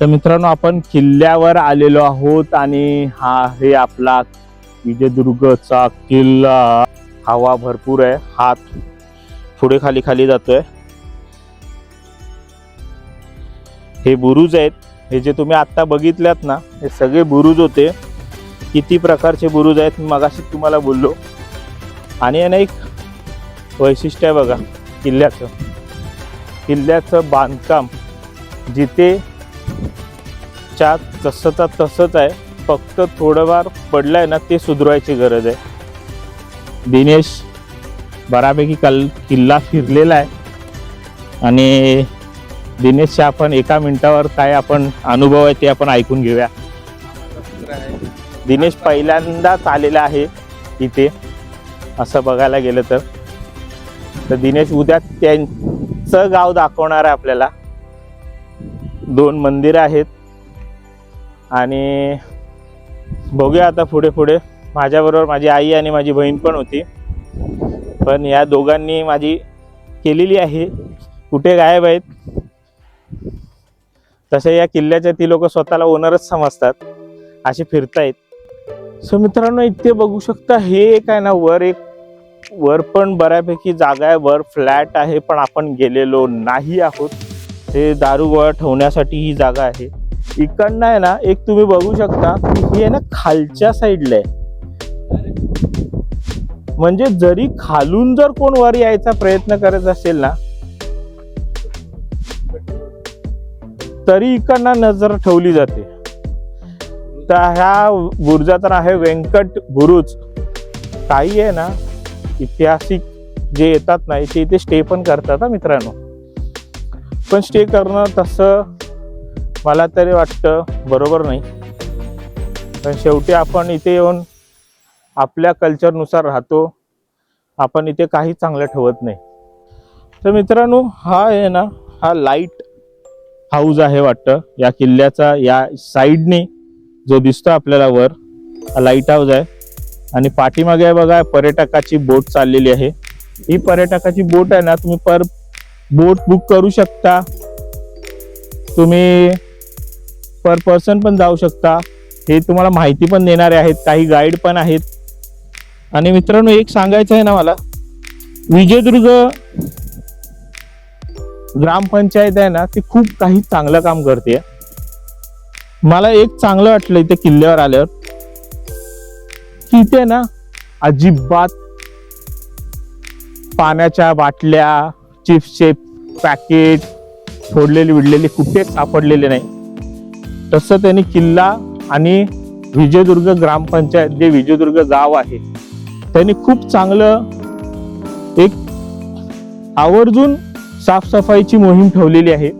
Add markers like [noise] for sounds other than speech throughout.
तर मित्रांनो आपण किल्ल्यावर आलेलो आहोत आणि हा हे आपला विजयदुर्गचा किल्ला. हवा भरपूर आहे. हात पुढे खाली खाली जातोय. हे बुरुज आहेत. हे जे तुम्ही आत्ता बघितल्यात ना हे सगळे बुरुज होते. किती प्रकारचे बुरुज आहेत मी मगाशी तुम्हाला बोललो. आणि यानं एक वैशिष्ट्य आहे बघा किल्ल्याचं. किल्ल्याचं बांधकाम जिथे च्या तसंचा तसंच आहे. फक्त थोडंफार पडलं आहे ना ते सुधरवायची गरज आहे. दिनेश बऱ्यापैकी कल किल्ला फिरलेला आहे. आणि दिनेशच्या आपण एका मिनिटावर काय आपण अनुभव आहे ते आपण ऐकून घेऊया. दिनेश पहिल्यांदाच आलेला आहे इथे असं बघायला गेलं तर. तर दिनेश उद्या त्यांचं गाव दाखवणार आहे आपल्याला. दोन मंदिरं आहेत. आणि बघूया आता पुढे पुढे. माझ्याबरोबर माझी आई आणि माझी बहीण पण होती. पण या दोघांनी माझी केलेली आहे. कुठे गायब आहेत? तसे या किल्ल्याच्या ती लोक स्वतःला ओनरच समजतात. असे फिरतायत. सो मित्रांनो इथे बघू शकता हे एक आहे ना वर एक वर पण बऱ्यापैकी जागा आहे. वर फ्लॅट आहे पण आपण गेलेलो नाही आहोत. हे दारुगोळा ठेवण्यासाठी ही जागा आहे. इकडनं आहे ना एक तुम्ही बघू शकता की ही आहे ना खालच्या साईडला आहे. म्हणजे जरी खालून जर कोण वर यायचा प्रयत्न करत असेल ना तरी इकडनं नजर ठेवली जाते. तर ह्या गुरुजा नाव आहे व्यंकट बुरुज. काही आहे ना ऐतिहासिक जे येतात ना ते इथे स्टे पण करतात मित्रांनो. पण स्टे करणं तसं मला तरी वाटतं बरोबर नाही. पण शेवटी आपण इथे येऊन आपल्या कल्चरनुसार राहतो. आपण इथे काही चांगलं ठेवत नाही. तर मित्रांनो हा आहे ना हा लाइट हाऊस आहे वाटतं. या किल्ल्याचा या साईडने जो दिसतो आपल्याला वर हा लाइट हाऊस आहे. आणि पाठीमागे आहे बघा पर्यटकाची बोट चाललेली आहे. ही पर्यटकाची बोट आहे ना तुम्ही पर बोट बुक करू शकता. तुम्ही पर पर्सन पण जाऊ शकता. हे तुम्हाला माहिती पण देणारे आहेत. काही गाईड पण आहेत. आणि मित्रांनो एक सांगायचं आहे ना मला. विजयदुर्ग ग्रामपंचायत आहे ना ती खूप काही चांगलं काम करते. मला एक चांगलं वाटलं इथे किल्ल्यावर आल्यावर. की इथे ना अजिबात पाण्याच्या बाटल्या चिप्सचे पॅकेट फोडलेले विडलेले कुठेच सापडलेले नाही. तसं त्यांनी किल्ला आणि विजयदुर्ग ग्रामपंचायत जे विजयदुर्ग गाव आहे त्यांनी खूप चांगलं एक आवर्जून साफसफाईची मोहीम ठेवलेली आहे.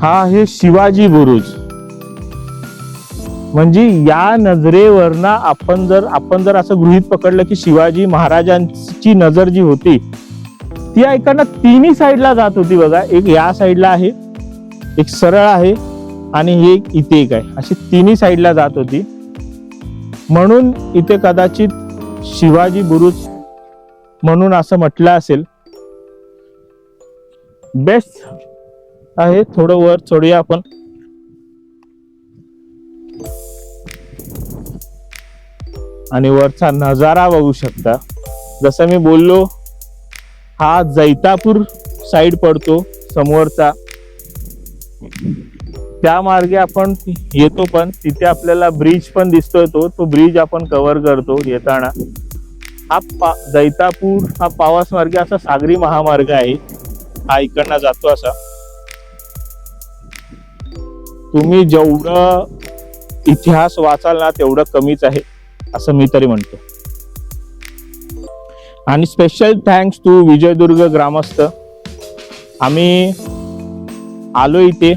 हा आहे शिवाजी बुरुज. म्हणजे या नजरेवरनं आपण जर आपण जर असं गृहित पकडलं की शिवाजी महाराजांची नजर जी होती ती ऐकांना तिन्ही साईडला जात होती बघा. एक या साईडला आहे एक सरळ आहे आणि हे एक इथे एक आहे. अशी तिन्ही साईडला जात होती. म्हणून इथे कदाचित शिवाजी बुरुज म्हणून असं म्हटलं असेल. बेस्ट आहे थोडं वर चढूया आपण. आणि वरचा नजारा बघू शकता. जसं मी बोललो हा जैतापूर साईड पडतो समोरचा. त्या मार्गे आपण येतो पण तिथे आपल्याला ब्रिज पण दिसतोय तो. तो ब्रिज आपण कव्हर करतो येताना. हा पा जैतापूर हा पावास मार्ग असा सागरी महामार्ग आहे. हा इकडनं जातो असा. तुम्ही जेवढं इतिहास वाचाल ना तेवढं कमीच आहे असं मी तरी म्हणतो. आणि स्पेशल थँक्स टू विजयदुर्ग ग्रामस्थ. आम्ही आलो इथे.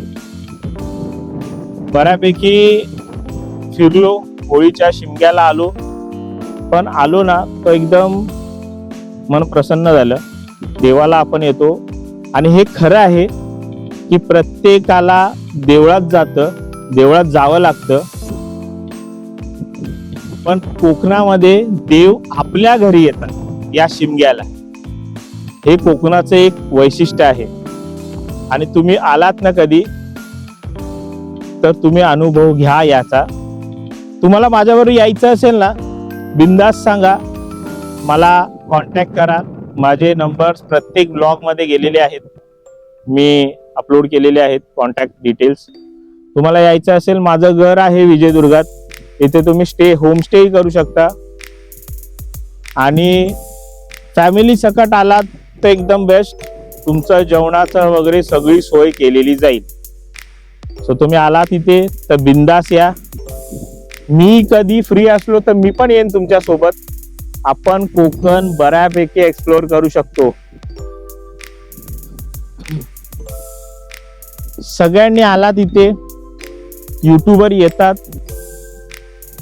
बऱ्यापैकी फिरलो होळीच्या शिमग्याला आलो. पण आलो ना तो एकदम मन प्रसन्न झालं. देवाला आपण येतो. आणि हे खरं आहे की प्रत्येकाला देवळात जातं देवळात जावं लागतं. पण कोकणामध्ये देव आपल्या घरी येतात या शिमग्याला. हे कोकणाचं एक वैशिष्ट्य आहे. आणि तुम्ही आलात ना कधी तर तुम्ही अनुभव घ्या याचा. तुम्हाला माझ्यावर यायचं असेल ना बिंदास सांगा. मला कॉन्टॅक्ट करा. माझे नंबर्स प्रत्येक ब्लॉगमध्ये गेलेले आहेत. मी अपलोड केलेले आहेत कॉन्टॅक्ट डिटेल्स तुम्हाला यायचं असेल माझं घर आहे विजयदुर्गात. इथे तुम्ही स्टे होमस्टेही करू शकता. आणि फॅमिली सकट आलात तर एकदम बेस्ट तुमचं जेवणाचं वगैरे सगळी सोय केलेली जाईल. सो तुम्ही आला तिथे तर बिंदास या. मी कधी फ्री असलो तर मी पण येईन तुमच्यासोबत. आपण कोकण बऱ्यापैकी एक्सप्लोअर करू शकतो. सगळ्यांनी आला तिथे. युट्यूबर येतात.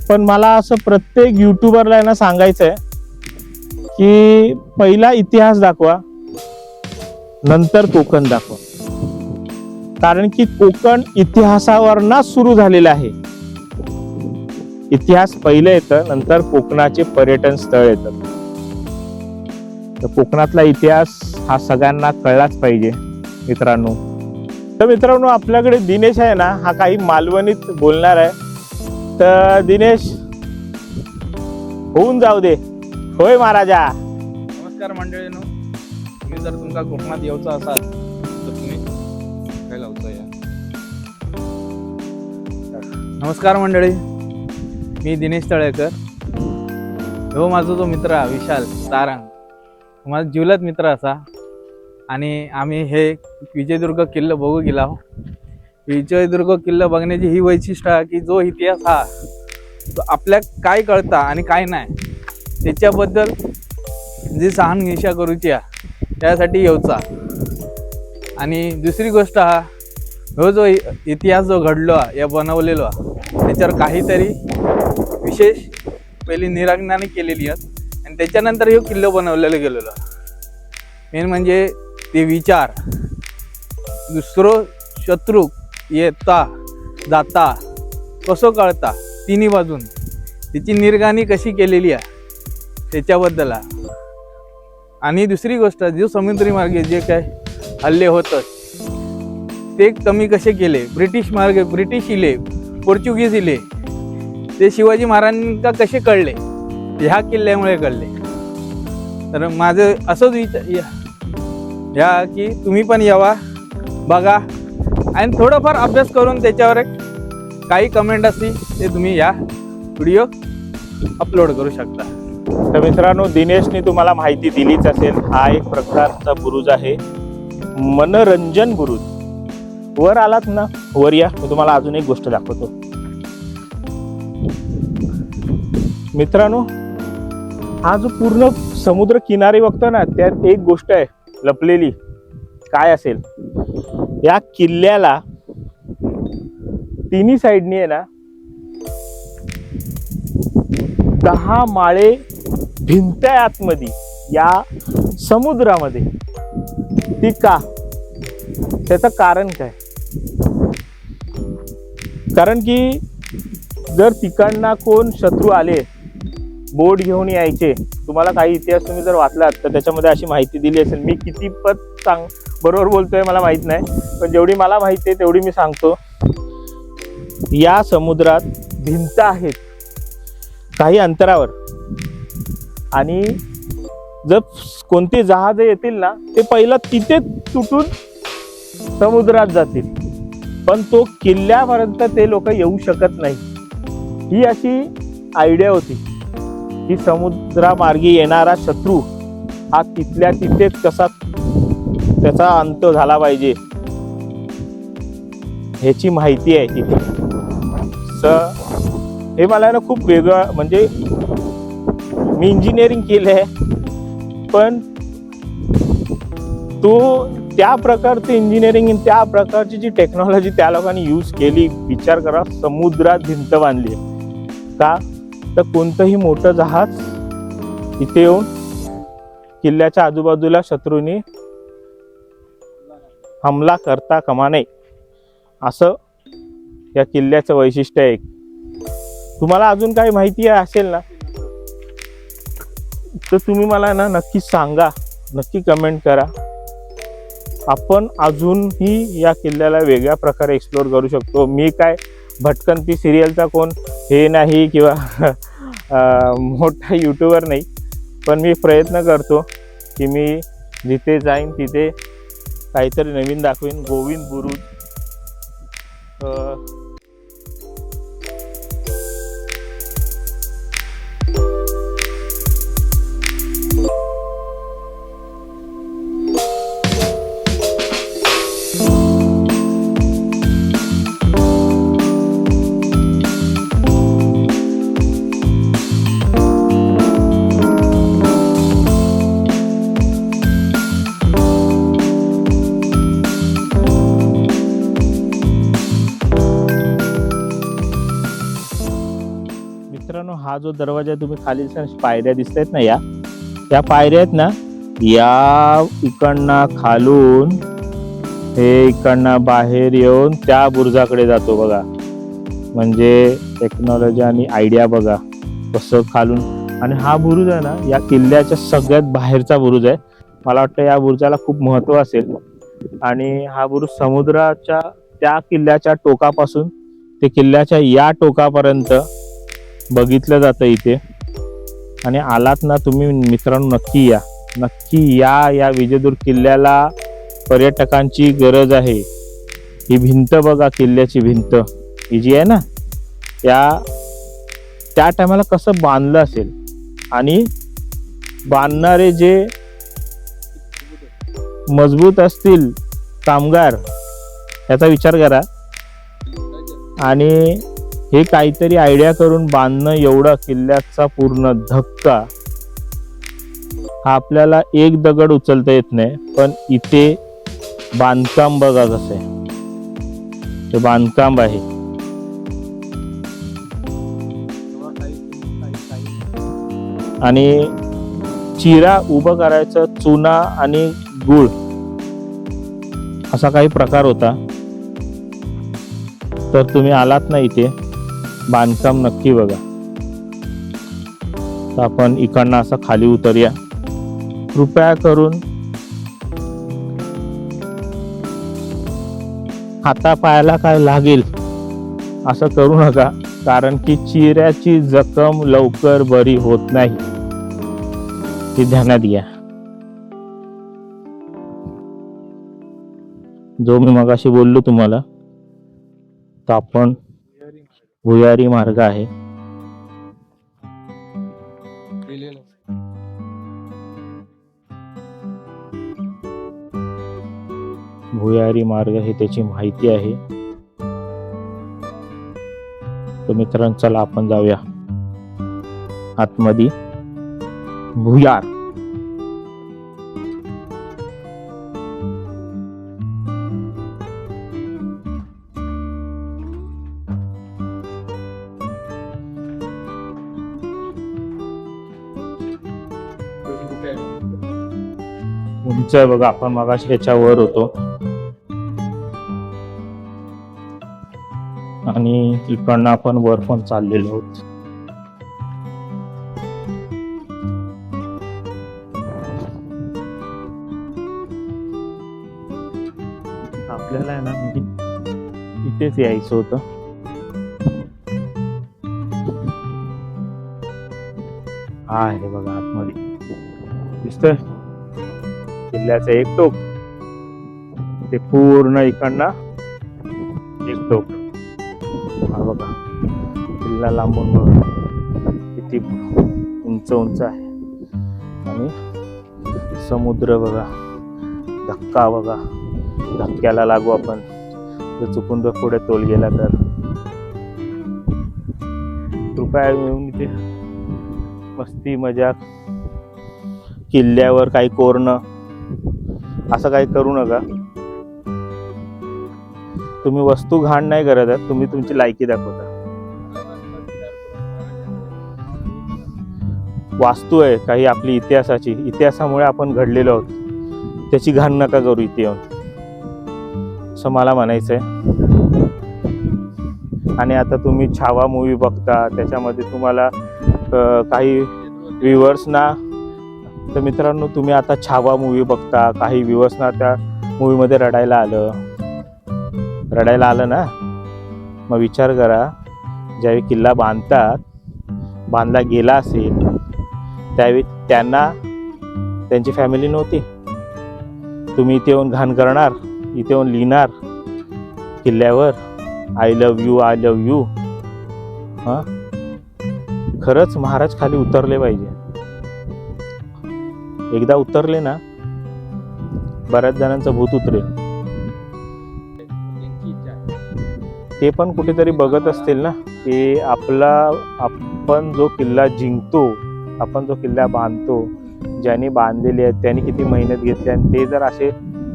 पण मला असं प्रत्येक युट्यूबरला आहे ना सांगायचं आहे की पहिला इतिहास दाखवा. नंतर कोकण दाखवा. कारण की कोकण इतिहासावरनाच सुरू झालेलं आहे. इतिहास पहिलं येतं नंतर कोकणाचे पर्यटन स्थळ येतं. तर कोकणातला इतिहास हा सगळ्यांना कळलाच पाहिजे मित्रांनो. तर मित्रांनो आपल्याकडे दिनेश आहे ना हा काही मालवणीत बोलणार आहे. तर दिनेश होऊन जाऊ दे. होय महाराजा. नमस्कार मंडळीनो. तुम्ही जर तुमका कोकणात येऊचा असाल तर तुम्ही काय लावता या नमस्कार मंडळी मी दिनेश तळेकर. हो माझा जो मित्र हा, विशाल सारंग माझा जिवलत मित्र असा. आणि आम्ही हे विजयदुर्ग किल्ला बघू गेला विजयदुर्ग किल्ला बघण्याची ही वैशिष्ट्य आहे की जो इतिहास हा तो आपल्या काय कळता आणि काय नाही त्याच्याबद्दल जी शहानिशा करूची आहे त्यासाठी येऊचा आणि दुसरी गोष्ट हा हो जो इ- इतिहास जो घडलो हा, या बनवलेलो हा, त्याच्यावर काहीतरी विशेष पहिली निरागनाने केलेली आहेत. आणि त्याच्यानंतर हे किल्लो बनवलेला गेलेलो मेन म्हणजे ते विचार. दुसरो शत्रू येता जाता कसं कळता तिन्ही बाजून. त्याची निर्गाणी कशी केलेली आहे त्याच्याबद्दल आहे. आणि दुसरी गोष्ट जो समुद्री मार्गे जे काय हल्ले होतात ते कमी कसे केले? ब्रिटिश मार्गे ब्रिटिश इले पोर्चुगीज इले ते शिवाजी महाराजांना कसे कळले? ह्या किल्ल्यामुळे कळले. तर माझं असंच विचार या- या की तुम्ही पण यावा बघा. आणि थोडंफार अभ्यास करून त्याच्यावर एक काही कमेंट असतील ते तुम्ही या व्हिडिओ अपलोड करू शकता. तर मित्रांनो दिनेशने तुम्हाला माहिती दिलीच असेल हा एक प्रकारचा बुरुज आहे. मनोरंजन बुरुज. वर आलात ना? वर या. मी तुम्हाला अजून एक गोष्ट दाखवतो. मित्रांनो हा जो पूर्ण समुद्र किनारी बघतो ना त्यात एक गोष्ट आहे लपलेली. काय असेल? या किल्ल्याला तिन्ही साईडनी आहे ना दहा माळे भिंत आतमध्ये या समुद्रामध्ये ती का त्याचं कारण काय? कारण की जर तिकडना कोण शत्रू आले बोट घेऊन यायचे तुम्हाला काही इतिहास तुम्ही जर वाचलात तर त्याच्यामध्ये अशी माहिती दिली असेल. मी कितीपत सांग बरोबर बोलतोय मला माहीत नाही पण जेवढी मला माहिती आहे तेवढी मी सांगतो. या समुद्रात भिंत आहेत. काही अंतरावर आणि जर कोणती जहाज येतील ना ते पहिलं तिथे तुटून समुद्रात जातील. पण तो किल्ल्यापर्यंत ते लोक येऊ शकत नाही. ही अशी आयडिया होती की समुद्रामार्गी येणारा शत्रू हा तिथल्या तिथेच कसा त्याचा अंत झाला पाहिजे ह्याची माहिती आहे तिथे स हे मला ना खूप वेगळं म्हणजे मी इंजिनिअरिंग केलं आहे पण तो त्या प्रकारचं इंजिनिअरिंग त्या प्रकारची जी टेक्नॉलॉजी त्या लोकांनी यूज केली विचार करा समुद्रात भिंत बांधली. का? तर कोणतंही मोठं जहाज इथे येऊन किल्ल्याच्या आजूबाजूला शत्रूंनी हमला करता कमा नये. असं या किल्ल्याचं वैशिष्ट्य आहे तुम्हाला अजून काही माहिती असेल ना? तर तुम्ही मला ना नक्की सांगा नक्की कमेंट करा. आपण अजूनही या किल्ल्याला वेगळ्या प्रकारे एक्सप्लोअर करू शकतो. मी काय भटकंती सिरियलचा कोण हे नाही किंवा [laughs] मोठा यूट्यूबर नाही. पण मी प्रयत्न करतो की मी जिथे जाईन तिथे काहीतरी नवीन दाखवेन. गोविंद बुरुज हा जो दरवाजा तुम्ही खाली पायऱ्या दिसतायत ना या? या पायऱ्या आहेत ना या इकडनं खालून हे इकडनं बाहेर येऊन त्या बुरुजाकडे जातो बघा. म्हणजे टेक्नॉलॉजी आणि आयडिया बघा कसं खालून. आणि हा बुरुज आहे ना या किल्ल्याच्या सगळ्यात बाहेरचा बुरुज आहे. मला वाटतं या बुरुजाला खूप महत्त्व असेल. आणि हा बुरुज समुद्राच्या त्या किल्ल्याच्या टोकापासून ते किल्ल्याच्या या टोकापर्यंत बघितलं जातं इथे. आणि आलात ना तुम्ही मित्रांनो नक्की या. नक्की या या विजयदुर्ग किल्ल्याला पर्यटकांची गरज आहे. ही भिंत बघा किल्ल्याची भिंत. ही जी आहे ना? त्या त्या टायमाला कसं बांधलं असेल? आणि बांधणारे जे मजबूत असतील कामगार याचा विचार करा. आणि हे काहीतरी आयडिया करून बांधणं एवढा किल्ल्याचा पूर्ण धक्का. हा आपल्याला एक दगड उचलता येत नाही पण इथे बांधकाम बघा कसं आहे. ते बांधकाम आहे. आणि चिरा उभं करायचं चुना आणि गुळ. असा काही प्रकार होता. तर तुम्ही आलात ना इथे? बांधकाम नक्की बघा. तर आपण इकडनं असं खाली उतरूया. कृपया करून हातापायाला काय लागेल असं करू नका कारण की चिऱ्याची जखम लवकर बरी होत नाही. हे ध्यानात घ्या. जो मी मगाशी बोललो तुम्हाला तर आपण भुयारी मार्ग आहे. भुयारी मार्ग हे त्याची माहिती आहे. तर मित्रांनो चला आपण जाऊया. आतमध्ये भुयार. उंच आहे बघा आपण मगाशी ह्याच्यावर होतो. आणि तिकडनं आपण वर पण चाललेलो आहोत. आपल्याला आहे ना म्हणजे इथेच यायचं होतं. हा आहे बघा आतमध्ये. दिसतंय? किल्ल्याचं एक टोक. ते पूर्ण इकडनं एक टोक. हा बघा. किल्ला लांबून बघा. किती उंच उंच आहे. आणि समुद्र बघा. धक्का बघा. धक्क्याला लागू आपण. जर चुकून जर पुढे तोल गेला तर. कृपया येऊन इथे मस्ती मजाक. किल्ल्यावर काही कोरणं. असं काही करू नका. तुम्ही वस्तू घाण नाही करत आहात तुम्ही तुमची लायकी दाखवता. वास्तू आहे काही आपली इतिहासाची. इतिहासामुळे आपण घडलेलो आहोत. त्याची घाण नका करू इथे येऊन. असं मला म्हणायचंय. आणि आता तुम्ही छावा मूवी बघता त्याच्यामध्ये तुम्हाला काही व्ह्युअर्सना तर मित्रांनो तुम्ही आता छावा मूवी बघता काही विवसना त्या मूवीमध्ये रडायला आलं. रडायला आलं ना? मग विचार करा ज्यावेळी किल्ला बांधतात बांधला गेला असेल त्यावेळी त्यांना त्यांची फॅमिली नव्हती. तुम्ही इथे येऊन घाण करणार इथे येऊन लिहिणार किल्ल्यावर I love you I love you हां? खरंच महाराज खाली उतरले पाहिजे. एकदा उतरले ना बऱ्याच जणांचं भूत उतरेल. ते पण कुठेतरी बघत असतील ना की आपला आपण जो किल्ला जिंकतो आपण जो किल्ला बांधतो ज्यांनी बांधलेले आहेत त्यांनी किती मेहनत घेतली आणि ते जर असे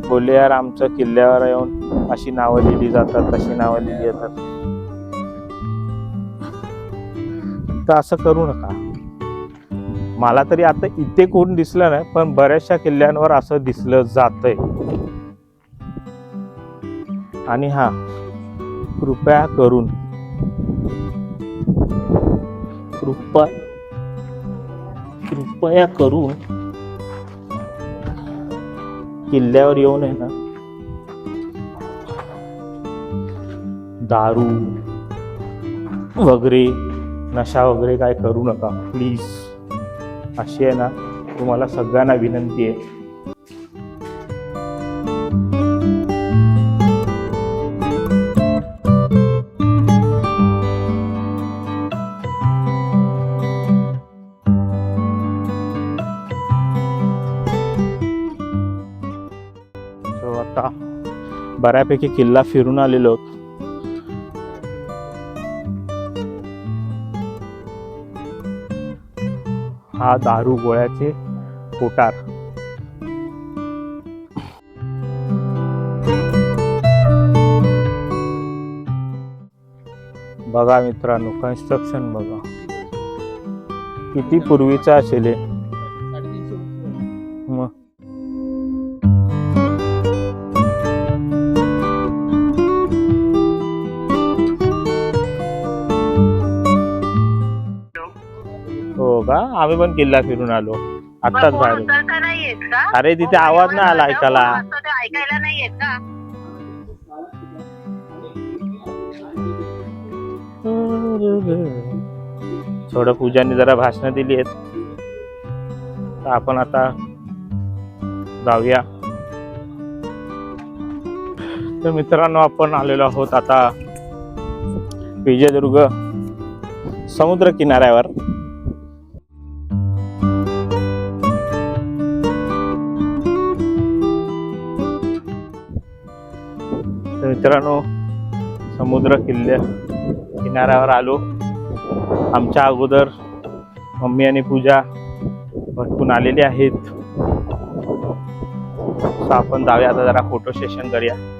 बोलले यार आमचं किल्ल्यावर येऊन अशी नावं लिहिली जातात तशी नावं लिहिली जातात. तर असं करू नका. मला तरी आता इथे कोण दिसलं नाही पण बऱ्याचशा किल्ल्यांवर असं दिसलं जातंय. आणि हा कृपया करून. कृपा कृपया करून. किल्ल्यावर येऊन आहे ना. दारू वगैरे नशा वगैरे काय करू नका प्लीज अशी आहे ना तुम्हाला सगळ्यांना विनंती आहे. आता बऱ्यापैकी किल्ला फिरून आलेलो हा दारू गोळ्याचे कोटार बघा मित्रांनो कन्स्ट्रक्शन बघा. किती पूर्वीचा असेल आम्ही पण किल्ला फिरून आलो. आत्ताच बाहेर उतरता नाही येत का? अरे तिथे आवाज नाही आला ऐकायला. असं ते ऐकायला नाही येत का? थोडं पूजाने जरा भाषणं दिली आहेत. तर आपण आता जाऊया. तर मित्रांनो आपण आलेलो आहोत आता विजयदुर्ग समुद्र किनाऱ्यावर. मित्रांनो समुद्र किल्ल्या किनाऱ्यावर आलो. आमच्या अगोदर मम्मी आणि पूजा भटकून आलेले आहेत. आपण जाऊया आता जरा फोटो सेशन करूया.